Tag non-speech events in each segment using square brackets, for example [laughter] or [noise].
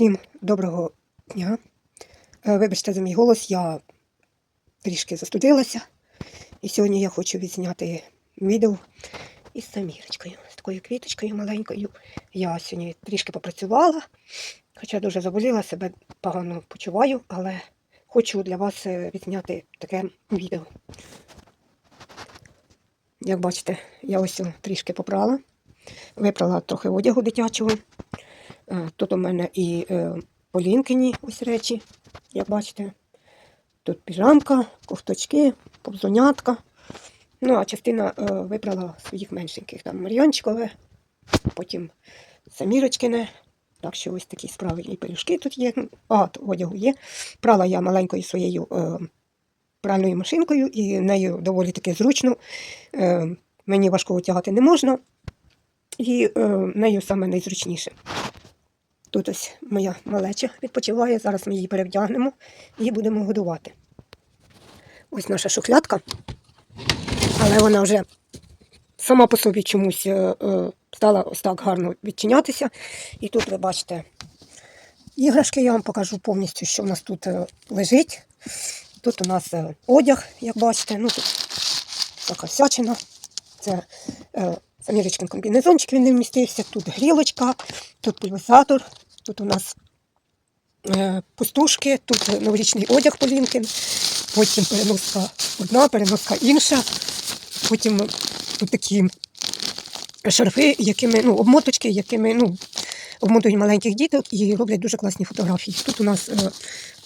Всім доброго дня. Е, Вибачте за мій голос, я трішки застудилася. І сьогодні я хочу відзняти відео із самірочкою, з такою квіточкою маленькою. Я сьогодні трішки попрацювала, хоча дуже заболіла, себе погано почуваю, але хочу для вас е, відзняти таке відео. Як бачите, я ось трішки попрала, випрала трохи одягу дитячого. Е, Тут у мене і е, полінкині ось речі, як бачите. Тут піжамка, ковточки, повзунятка. Ну, а частина е, вибрала своїх меншеньких. Там Мар'янчикове, потім Самірочкине. Так що ось такі справи. І пелюшки тут є, ну, багато одягу є. Прала я маленькою своєю пральною машинкою, і нею доволі таки зручно. Мені важко витягати не можна. І е, нею саме найзручніше. Тут ось моя малеча відпочиває. Зараз ми її перевдягнемо і будемо годувати. Ось наша шухлядка. Але вона вже сама по собі чомусь е, е, стала ось так гарно відчинятися. І тут ви бачите іграшки, я вам покажу повністю, що в нас тут е, лежить. Тут у нас одяг, як бачите, ну тут така всячина. Це Самірочкин комбінезончик, він не вмістився. Тут грілочка, тут пульверизатор, тут у нас е, пустушки, тут новорічний одяг Полінкин, потім переноска одна, переноска інша, потім тут такі шарфи, якими, ну, обмоточки, якими ну, обмотують маленьких діток і роблять дуже класні фотографії. Тут у нас е,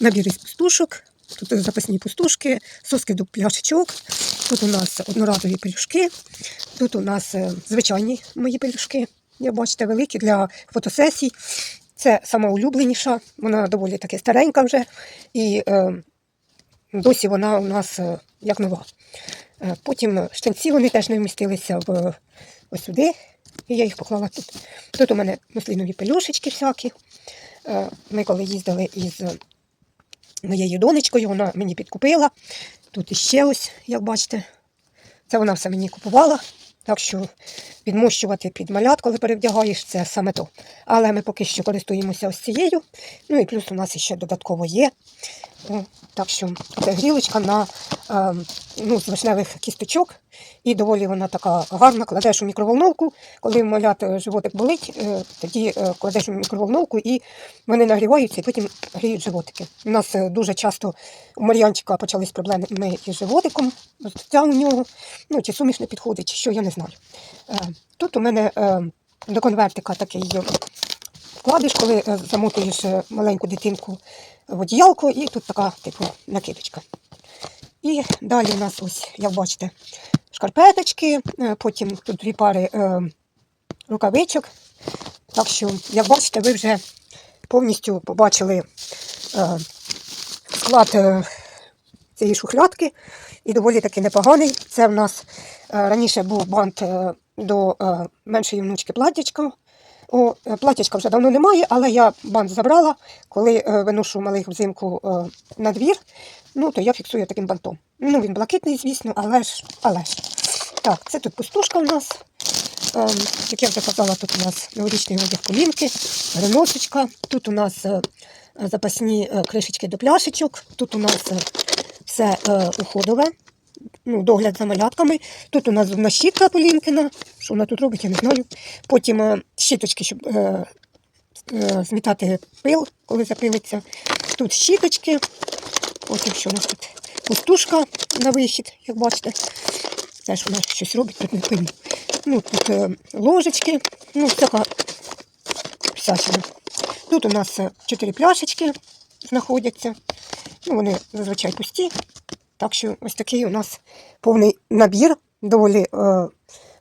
набір із пустушок, тут запасні пустушки, соски до пляшечок, тут у нас одноразові пелюшки, тут у нас е, звичайні мої пелюшки, як бачите, великі для фотосесій. Це сама вона доволі таки старенька вже. І е, досі вона у нас е, як нова. Е, Потім штанці вони теж не вмістилися в ось сюди. І я їх поклала тут. Тут у мене муслінові пелюшечки всякі. Е, Ми коли їздили із е, моєю донечкою, вона мені підкупила. Тут іще ось, як бачите, це вона все мені купувала. Так що підмощувати під малят, коли перевдягаєш, це саме то. Але ми поки що користуємося ось цією. Ну і плюс у нас ще додатково є. О, Так що це грілочка на е, ну, з вишневих кісточок. І доволі вона така гарна. Кладеш у мікроволновку. Коли малят е, животик болить, е, тоді е, кладеш у мікроволновку і вони нагріваються і потім гріють животики. У нас е, дуже часто у Мар'янчика почались проблеми із животиком, це у нього. Ну, чи суміш не підходить, чи що, я не знаю. Е, Тут у мене е, до конвертика такий вкладиш, коли е, замотуєш е, маленьку дитинку в одіялко, і тут така, типу, накидочка. І далі у нас ось, як бачите, шкарпеточки, е, потім тут дві пари рукавичок. Так що, як бачите, ви вже повністю побачили склад цієї шухлядки і доволі таки непоганий. Це в нас раніше був бант до меншої внучки платтячка. О, е, платтячка вже давно немає, але я бант забрала, коли е, виношу малих взимку е, на двір, ну то я фіксую таким бантом. Ну, він блакитний, звісно, але ж, але ж. Так, це тут пустушка у нас. Е, як я вже казала, тут у нас новорічний одяг колінки, переносочка. Тут у нас е, запасні е, кришечки до пляшечок. Тут у нас е, все е, уходове, ну, догляд за малятками. Тут у нас зубна щітка Полінкина. Що вона тут робить, я не знаю. Потім е, щіточки, щоб е, е, змітати пил, коли запилиться. Тут щіточки. Потім що у нас тут? Пустушка на вихід, як бачите. Теж вона щось робить, тут не пильно. Ну, тут е, ложечки, ну, така всячина. Тут у нас е, чотири пляшечки знаходяться. Ну, вони зазвичай пусті. Так що ось такий у нас повний набір. Доволі е,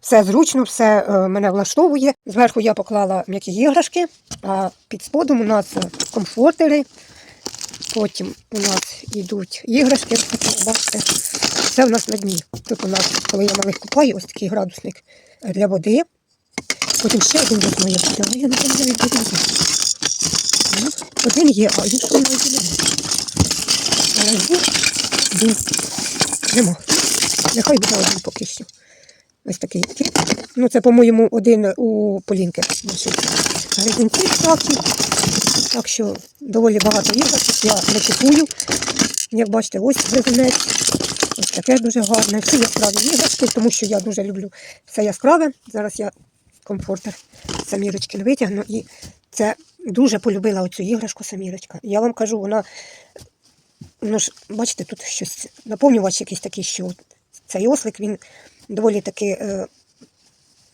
все зручно, все е, мене влаштовує. Зверху я поклала м'які іграшки, а під сподом у нас е, комфортери. Потім у нас йдуть іграшки, бачите. Це у нас на дні. Тут у нас, коли я малих купаю, ось такий градусник для води. Потім ще один десь моє але я не пам'ятаю, де він є. Один є, а іншого навіть. Але є, один нема. Нехай буде один поки що. Ось такий кіт. Ну, це, по-моєму, один у Полінки. Гризинці такі. Так що доволі багато іграшок. Я не купую. Як бачите, ось гризинець. Ось таке дуже гарне. Всі яскраві іграшки, тому що я дуже люблю все яскраве. Зараз я комфортер самірочки витягну. І це дуже полюбила оцю іграшку самірочка. Я вам кажу, вона. Ну ж, бачите, тут щось наповнювач якийсь такий, що цей ослик, він доволі таки е,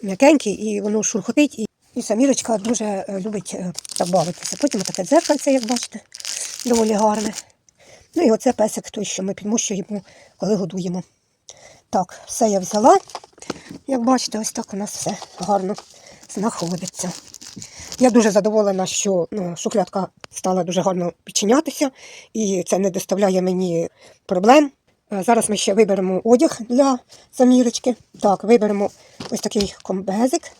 м'якенький і воно шурхотить. І, і самірочка дуже е, любить е, бавитися. Потім таке дзеркальце, як бачите, доволі гарне. Ну і оце песик той, що ми підмощуємо, коли годуємо. Так, все я взяла. Як бачите, ось так у нас все гарно знаходиться. Я дуже задоволена, що ну, шухлядка стала дуже гарно підчинятися, і це не доставляє мені проблем. Е, Зараз ми ще виберемо одяг для самірочки. Так, виберемо ось такий комбезик.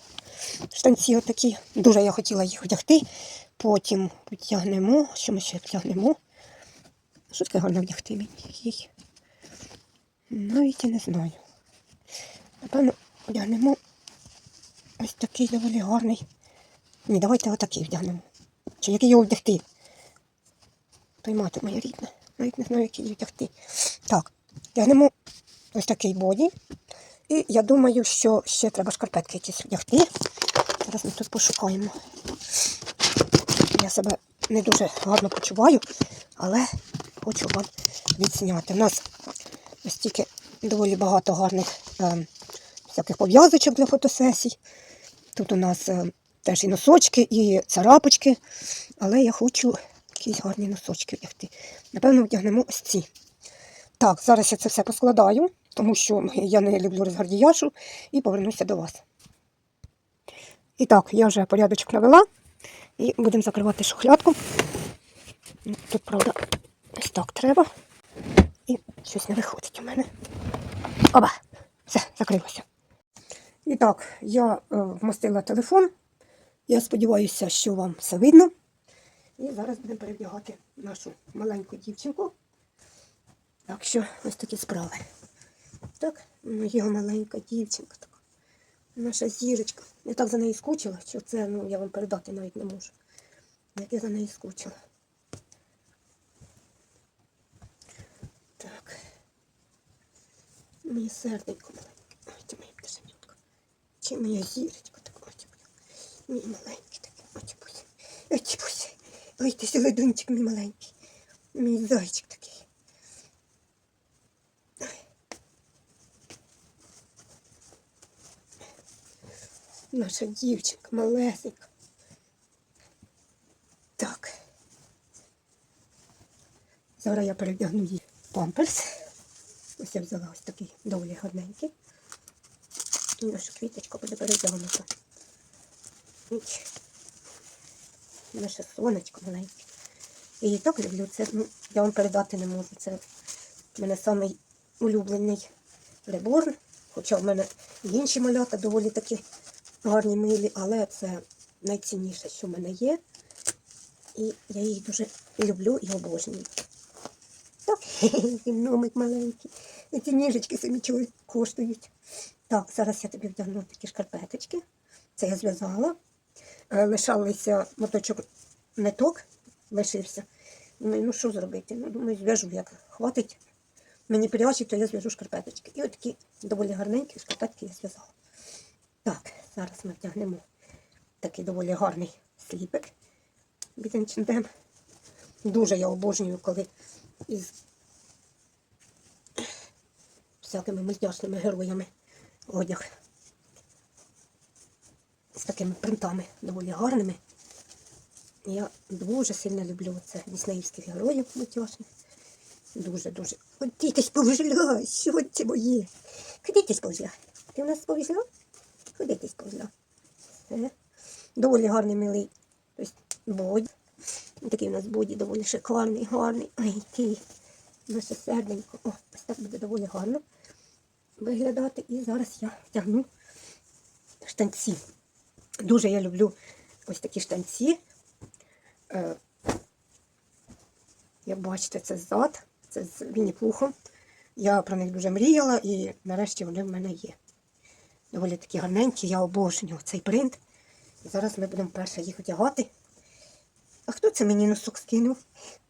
Штанці отакі. Дуже я хотіла їх вдягти. Потім вдягнемо. Що ми ще вдягнемо? Що таке гарно вдягти мені? Навіть і не знаю. Напевно, вдягнемо ось такий доволі гарний. Ні, давайте отакий вдягнемо. Чи який його вдягти? Той мати моя рідна. Навіть не знаю, який її вдягти. Так, вдягнемо ось такий боді. І я думаю, що ще треба шкарпетки якісь вдягти. Зараз ми тут пошукаємо. Я себе не дуже гарно почуваю, але хочу вам відзняти. У нас ось тільки доволі багато гарних е, всяких пов'язочок для фотосесій. Тут у нас е, теж і носочки, і царапочки, але я хочу якісь гарні носочки вдягти. Напевно, вдягнемо ось ці. Так, зараз я це все поскладаю, тому що я не люблю розгардіяшу і повернуся до вас. І так, я вже порядочок навела і будемо закривати шухлядку. Тут, правда, ось так треба. І щось не виходить у мене. Оба! Все, закрилося. І так, я е, вмостила телефон. Я сподіваюся, що вам все видно. І зараз будемо перевдягати нашу маленьку дівчинку. Так що ось такі справи. Так, моя маленька дівчинка така. Наша зірочка. Я так за нею скучила, що це ну, я вам передати навіть не можу. Як я за нею скучила. Так. Моє серденько маленьке. Ой, моя пташенятка. Чи моя зірочка. Мій маленький такий, ой, бузі. Ой, ти селедунчик мій маленький. Мій зайчик такий. Наша дівчинка малесенька. Так. Зараз я перевдягну їй памперс. Ось я взяла ось такий доволі гарненький. І наша квіточка буде перевдягнута. Ніч. Наше сонечко маленьке. Її так люблю. Це ну, я вам передати не можу. Це в мене самий улюблений реборн. Хоча в мене і інші малята доволі такі гарні милі, але це найцінніше, що в мене є. І я їх дуже люблю і обожнюю. Так, [laughs] номик маленький. І ці ніжечки самі чого коштують. Так, зараз я тобі вдягну такі шкарпеточки. Це я зв'язала. Е, Лишалися моточок ниток, лишився. Думаю, ну що зробити? Ну, думаю, зв'яжу, як хватить. Мені прячуть, то я зв'яжу шкарпеточки. І от такі доволі гарненькі шкарпетки я зв'язала. Так, зараз ми вдягнемо такий доволі гарний сліпик від H&M. Дуже я обожнюю, коли із всякими мультяшними героями одяг. З такими принтами доволі гарними. Я дуже сильно люблю це діснеївських героїв мультяшних. Дуже-дуже. Ти сповзла, що це моє? Куди ти? Ти у нас сповзла? Куди ти сповзла? Все. Доволі гарний милий ось боді. Такий у нас боді доволі шикарний, гарний. Ай, ти. Наше серденько. О, ось так буде доволі гарно виглядати. І зараз я втягну штанці. Дуже я люблю ось такі штанці. Е, як бачите, це зад, це з Вінні-Пухом. Я про них дуже мріяла і нарешті вони в мене є. Доволі такі гарненькі, я обожнюю цей принт. І зараз ми будемо перше їх одягати. А хто це мені носок скинув?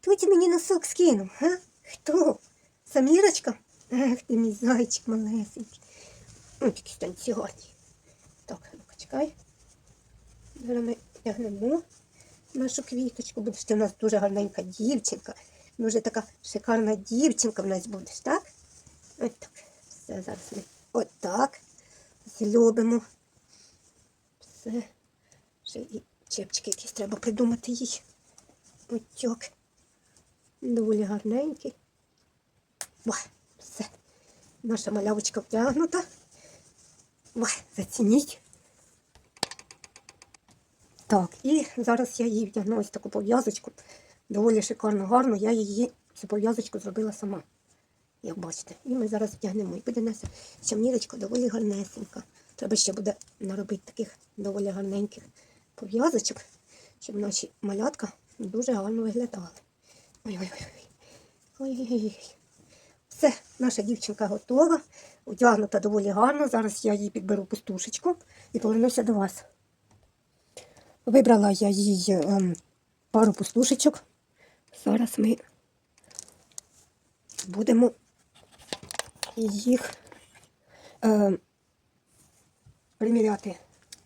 Хто це мені носок скинув? Га? Хто? Самірочка? Ех, ти мій зайчик малесенький. Ось такі станці гарні. Так, ну-ка, чекай. Зараз ми тягнемо нашу квіточку. Будеш ти в нас дуже гарненька дівчинка. Дуже така шикарна дівчинка в нас будеш, так? Ось так. Все, зараз ми отак злюбимо. Все. Ще і чепчики якісь треба придумати їй. Отак. Доволі гарненький. Ва, все. Наша малявочка втягнута. Ва, зацініть. Так, і зараз я їй вдягну ось таку пов'язочку. Доволі шикарно, гарно. Я її цю пов'язочку зробила сама. Як бачите. І ми зараз вдягнемо. І буде наша чамнірочка доволі гарнесенька. Треба ще буде наробити таких доволі гарненьких пов'язочок, щоб наші малятка дуже гарно виглядали. Ой-ой-ой. Ой-ой-ой. Все, наша дівчинка готова, одягнута доволі гарно. Зараз я їй підберу пустушечку і повернуся до вас. Вибрала я їй ем, пару пустушечок. Зараз ми будемо їх ем, приміряти,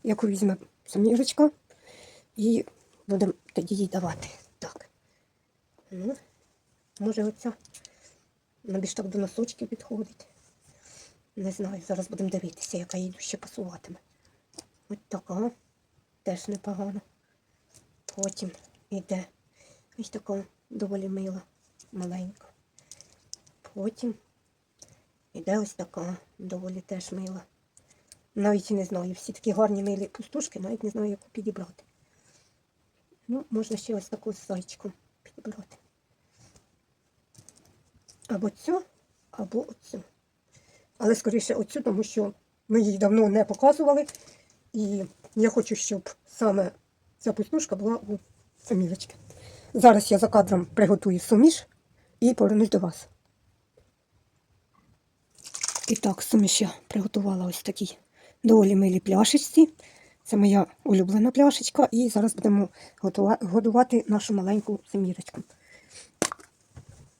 яку візьме самірочка, і будемо тоді їй давати. Так. Ну, може оця вона більш так до носочків підходить. Не знаю, зараз будемо дивитися, яка їй ще пасуватиме. Ось така. Теж непогано. Потім йде ось така доволі мила, маленька. Потім йде ось така доволі теж мила. Навіть не знаю, всі такі гарні милі пустушки, навіть не знаю, яку підібрати. Ну, можна ще ось таку з підібрати. Або цю, або оцю. Але скоріше оцю, тому що ми її давно не показували. І я хочу, щоб саме ця пустушка була у самілочки. Зараз я за кадром приготую суміш і повернусь до вас. І так, суміш я приготувала ось такій доволі милій пляшечці. Це моя улюблена пляшечка. І зараз будемо годувати нашу маленьку самірочку.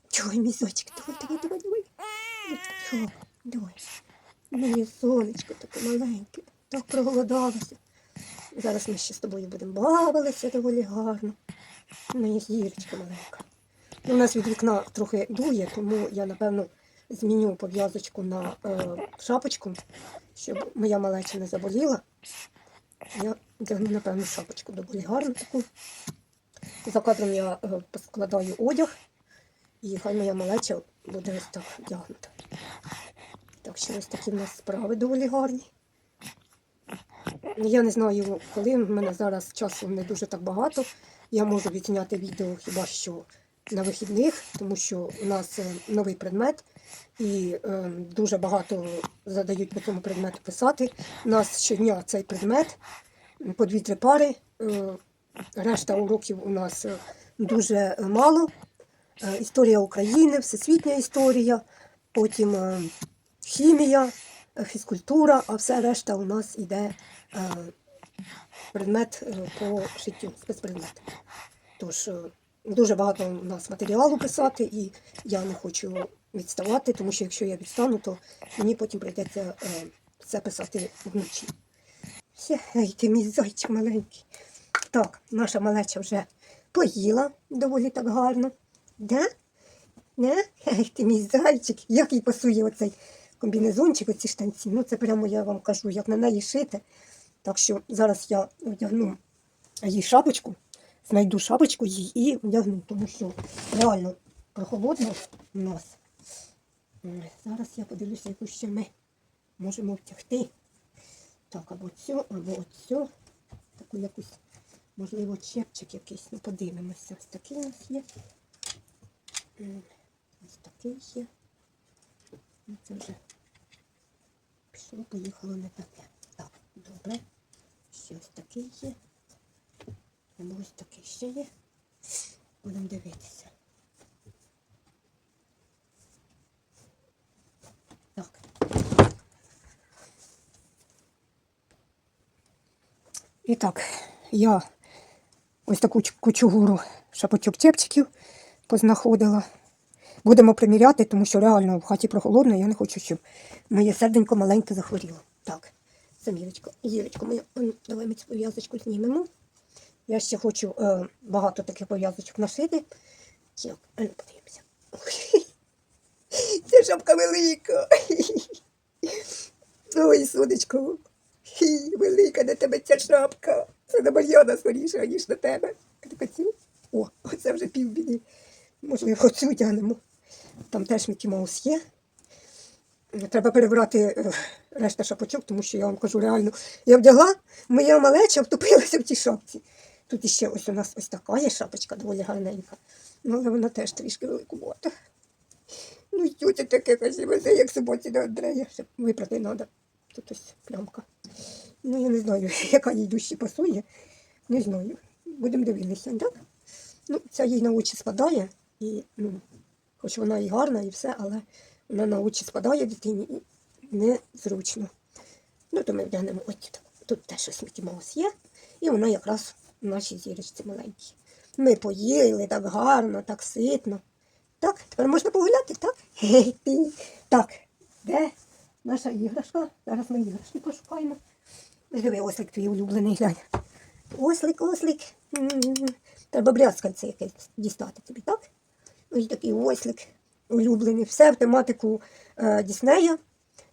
Чого мій зайчик? Давай, давай, давай, давай. Чого? Давай. Моє сонечко таке маленьке. Так проголодалося. Зараз ми ще з тобою будемо бавилися доволі гарно. Моя зірочка маленька. Ну, у нас від вікна трохи дує, тому я, напевно, зміню пов'язочку на е, шапочку, щоб моя малеча не заболіла. Я вдягну, напевно, шапочку доволі гарну таку. За кадром я е, поскладаю одяг, і хай моя малеча буде ось так вдягнута. Так що ось такі в нас справи доволі гарні. Я не знаю, коли в мене зараз часу не дуже так багато. Я можу відзняти відео хіба що на вихідних, тому що у нас е, новий предмет, і е, дуже багато задають по цьому предмету писати. У нас щодня цей предмет по дві-три пари. Е, решта уроків у нас е, дуже мало. Е, історія України, всесвітня історія, потім е, хімія, фізкультура, а все решта у нас іде е, предмет е, по життю, спецпредмет. Тож е, дуже багато у нас матеріалу писати, і я не хочу відставати, тому що якщо я відстану, то мені потім прийдеться е, все писати вночі. Все, ти мій зайчик маленький. Так, наша малеча вже поїла доволі так гарно. Да? Не? Ей, ти мій зайчик, як їй пасує оцей комбінезончик, оці штанці. Ну, це прямо я вам кажу, як на неї шити. Так що зараз я одягну їй шапочку, знайду шапочку їй і одягну, тому що реально прохолодно у нас. Зараз я подивлюся, яку ще ми можемо втягти. Так, або цю, або оцю. Таку якусь, можливо, чепчик якийсь. Ну, подивимося. Ось такий у нас є. Ось такий є. Ну, Це вже пішло, поїхало не таке. Так, добре. Ще ось такий є. Або ось такий ще є. Будемо дивитися. Так. І так, я ось таку кучугуру шапочок чепчиків познаходила. Будемо приміряти, тому що реально в хаті прохолодно, я не хочу, щоб моє серденько маленьке захворіло. Так, Самірочко, Ірочко, моя, ну, давай ми цю пов'язочку знімемо. Я ще хочу е, багато таких пов'язочок нашити. Так, а ну подивимося. [laughs] Ця шапка велика. Ой, сонечко. Велика на тебе ця шапка. Це на Мар'яна скоріше, ніж на тебе. О, оце вже півбіди. Можливо, цю тягнемо. Там теж Мікі Маус є. Треба перебрати е, решта шапочок, тому що я вам кажу реально. Я вдягла, моя малеча втопилася в тій шапці. Тут іще ось у нас ось така є шапочка, доволі гарненька. Ну, але вона теж трішки великувата. Ну, це таке красиве, як собаці до Андрея. Ще випрати треба. Тут ось плямка. Ну, я не знаю, [laughs] яка їй дужче пасує. Не знаю. Будемо дивитися, так? Ну, ця їй на очі спадає, і, ну, хоч вона і гарна, і все, але вона на очі спадає дитині і незручно. Ну, то ми вдягнемо ось тут. Тут теж щось Мікі Маус є, і вона якраз в нашій зірочці маленькій. Ми поїли так гарно, так ситно. Так, тепер можна погуляти, так? Так, де наша іграшка? Зараз ми іграшки пошукаємо. Диви, ослик твій улюблений глянь. Ослик, ослик. Треба брязкальце якесь дістати тобі, так? Ось такий ослик улюблений. Все в тематику е, Діснея.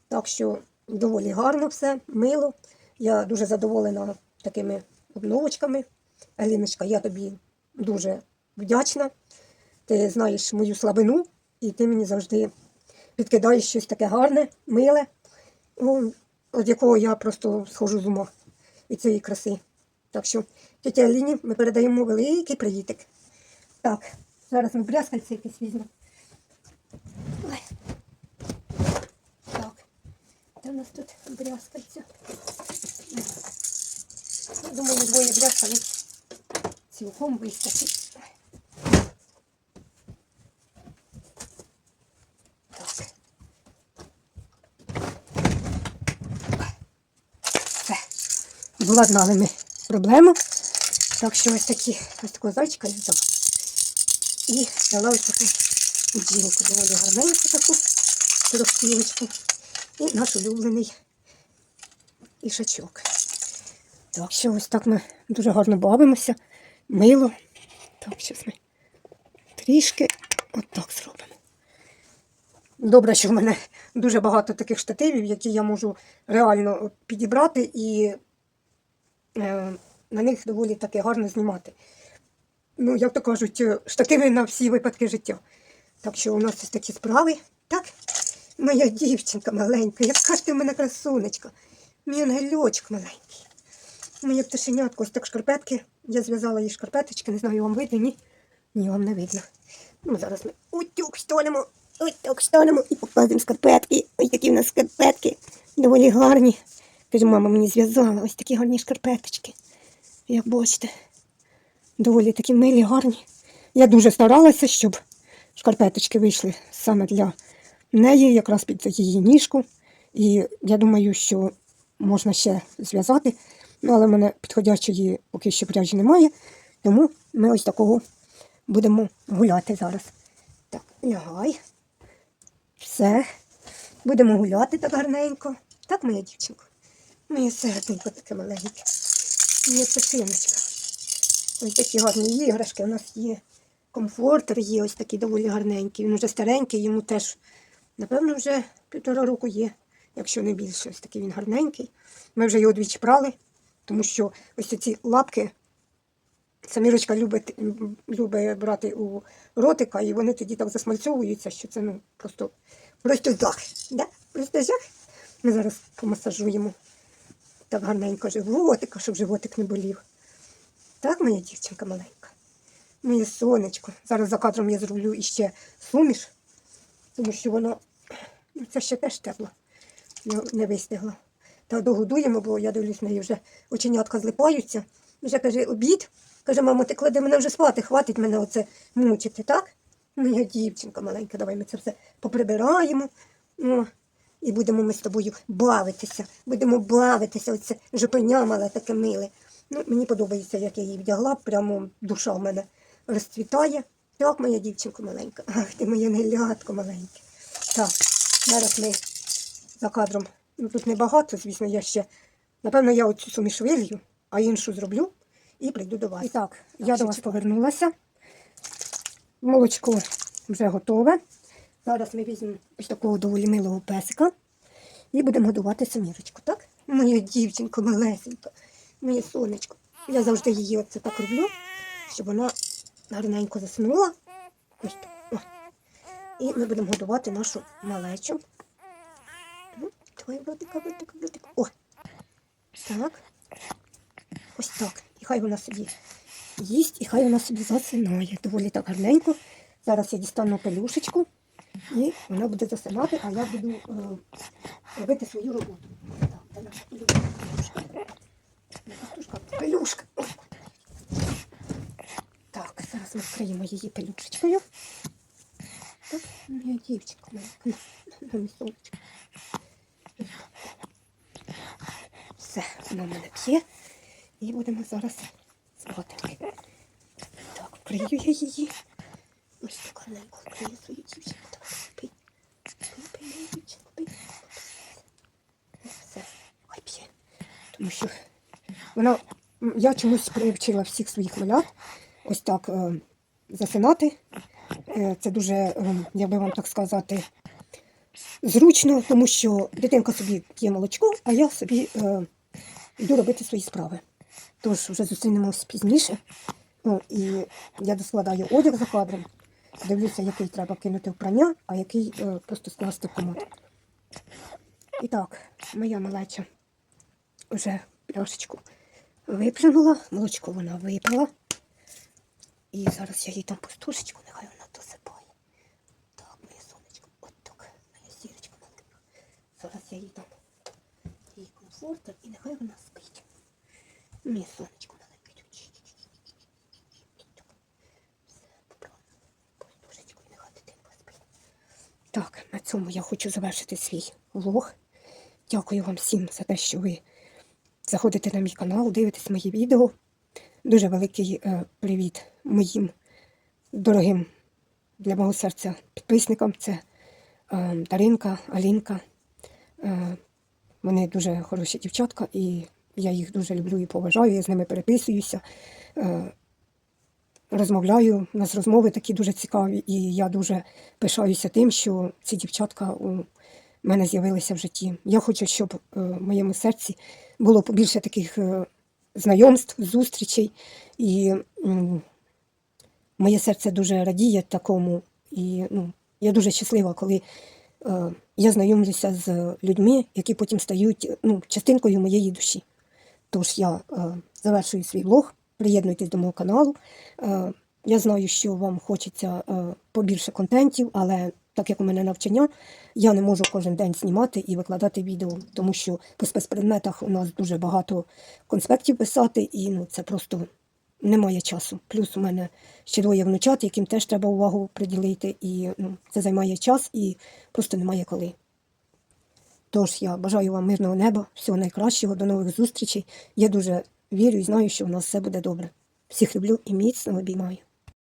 Так що доволі гарно все, мило. Я дуже задоволена такими обновочками. Аліночка, я тобі дуже вдячна. Ти знаєш мою слабину, і ти мені завжди підкидаєш щось таке гарне, миле, ну, від якого я просто схожу з ума від цієї краси. Так що, тетя Аліні, ми передаємо великий привітик. Так, зараз ми брязкальце якесь візьмемо. Так, де у нас тут брязкальця? Я думаю, двоє брязкалець цілком вистачить. Владнали ми проблему. Так що ось такі, ось такого зайчика взяла. І взяла ось таку бджілку, доволі гарненьку таку тростілочку. І наш улюблений ішачок. Так що ось так ми дуже гарно бавимося, мило. Так, зараз ми трішки отак зробимо. Добре, що в мене дуже багато таких штативів, які я можу реально підібрати і е, на них доволі таки гарно знімати. Ну, як то кажуть, е, штативи на всі випадки життя. Так що у нас ось такі справи. Так, моя дівчинка маленька, яка ж ти в мене красунечка, мій ангельочок маленький. Моє пташенятко, ось так шкарпетки. Я зв'язала їй шкарпеточки, не знаю, вам видно, ні? Ні, вам не видно. Ну, зараз ми утюг штолимо, утюг штолимо і покладемо шкарпетки. Ось такі в нас шкарпетки. Доволі гарні. Кажу, мама мені зв'язала ось такі гарні шкарпеточки. Як бачите, доволі такі милі, гарні. Я дуже старалася, щоб шкарпеточки вийшли саме для неї, якраз під її ніжку. І я думаю, що можна ще зв'язати. Ну, але в мене підходячої поки що пряжі немає. Тому ми ось такого будемо гуляти зараз. Так, лягай. Все. Будемо гуляти так гарненько. Так, моя дівчинка? Моє серденько таке маленьке. Моя пташиночка. Ось такі гарні іграшки. У нас є комфортер, є ось такий доволі гарненький. Він вже старенький, йому теж, напевно, вже півтора року є, якщо не більше. Ось такий він гарненький. Ми вже його двічі прали, тому що ось ці лапки Самірочка любить, любить брати у ротика, і вони тоді так засмальцьовуються, що це ну, просто, просто жах. Да? Просто жах. Ми зараз помасажуємо так гарненько животика, щоб животик не болів. Так, моя дівчинка маленька. Моє сонечко. Зараз за кадром я зроблю іще суміш, тому що воно ну, це ще теж тепло, не, вистигло. Та догодуємо, бо я дивлюсь, в неї вже оченятка злипаються. Вже каже, обід. Каже, мамо, ти клади мене вже спати, хватить мене оце мучити, так? Моя дівчинка маленька, давай ми це все поприбираємо. Ну, і будемо ми з тобою бавитися. Будемо бавитися. Оце жопеня мале таке миле. Ну, мені подобається, як я її вдягла, прямо душа в мене розцвітає. Так, моя дівчинка маленька. Ах, ти моє нелятко маленьке. Так, зараз ми за кадром. Ну тут небагато, звісно, я ще. Напевно, я оцю суміш вилью, а іншу зроблю і прийду до вас. І так, я до вас повернулася. Молочко вже готове. Зараз ми візьмемо ось такого доволі милого песика і будемо годувати самірочку, так? Моя дівчинка малесенька, моє сонечко. Я завжди її оце так роблю, щоб вона гарненько заснула. Ось так. О. І ми будемо годувати нашу малечу. Ну, ротика, в ротика, в ротика. О! Так. Ось так. І хай вона собі їсть, і хай вона собі засинає. Доволі так гарненько. Зараз я дістану пелюшечку, і вона буде засинати, а я буду е, робити свою роботу. Так. Пелюшка. Так, зараз ми вкриємо її пелюшечкою. Так, моя дівчинка, моя, сонечко. Все, вона в мене п'є. І будемо зараз спати. Так, вкрию я її. Ось так гарненько вкрию свою дівчинку. Так. Спи, спи, моя дівчинка. Все, хай п'є. Тому що вона, я чомусь привчила всіх своїх малят ось так е, засинати. Е, це дуже, е, як би вам так сказати, зручно, тому що дитинка собі п'є молочко, а я собі е, йду робити свої справи. Тож вже зустрінемось пізніше. О, і я доскладаю одяг за кадром, дивлюся, який треба кинути в прання, а який е, просто скласти в комод. І так, моя малеча вже пляшечку виплюнула, молочко вона випила. І зараз я їй там пустушечку, нехай вона досипає. Так, моє сонечко, от так, моя сірочка маленька. Зараз я їй там їй комфортер і нехай вона спить. Моє сонечко маленьке. Все, поправила пустушечку і нехай дитинка спить. Так, на цьому я хочу завершити свій влог. Дякую вам всім за те, що ви заходите на мій канал, дивитесь мої відео. Дуже великий е, привіт моїм дорогим для мого серця підписникам. Це е, Даринка, Алінка. Е, вони дуже хороші дівчатка, і я їх дуже люблю і поважаю. Я з ними переписуюся, розмовляю. У нас розмови такі дуже цікаві, і я дуже пишаюся тим, що ці дівчатка у мене з'явилися в житті. Я хочу, щоб е, в моєму серці було побільше таких е, знайомств, зустрічей. І моє серце дуже радіє такому. І ну, я дуже щаслива, коли е, я знайомлюся з людьми, які потім стають ну, частинкою моєї душі. Тож я завершую свій влог. Приєднуйтесь до мого каналу. Я знаю, що вам хочеться побільше контентів, але так як у мене навчання, я не можу кожен день знімати і викладати відео, тому що по спецпредметах у нас дуже багато конспектів писати, і ну, це просто немає часу. Плюс у мене ще двоє внучат, яким теж треба увагу приділити, і ну, це займає час і просто немає коли. Тож я бажаю вам мирного неба, всього найкращого, до нових зустрічей. Я дуже вірю і знаю, що у нас все буде добре. Всіх люблю і міцно обіймаю.